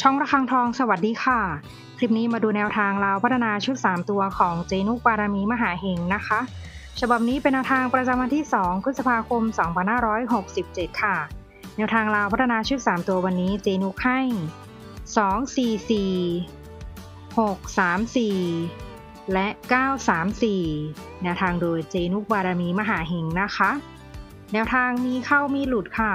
ช่องระฆังทองสวัสดีค่ะ คลิปนี้มาดูแนวทางลาวพัฒนาชุด 3 ตัวของเจนุกบารามีมหาเฮงนะคะ ฉบับนี้เป็นแนวทางประจำวันที่ 2 พฤษภาคม 2567 ค่ะ แนวทางลาวพัฒนาชุด 3 ตัววันนี้เจนุกให้ 2 4 4 6 3 4 และ 9 3 4 แนวทางโดยเจนุกบารมีมหาเฮงนะคะ แนวทางมีเข้ามีหลุดค่ะ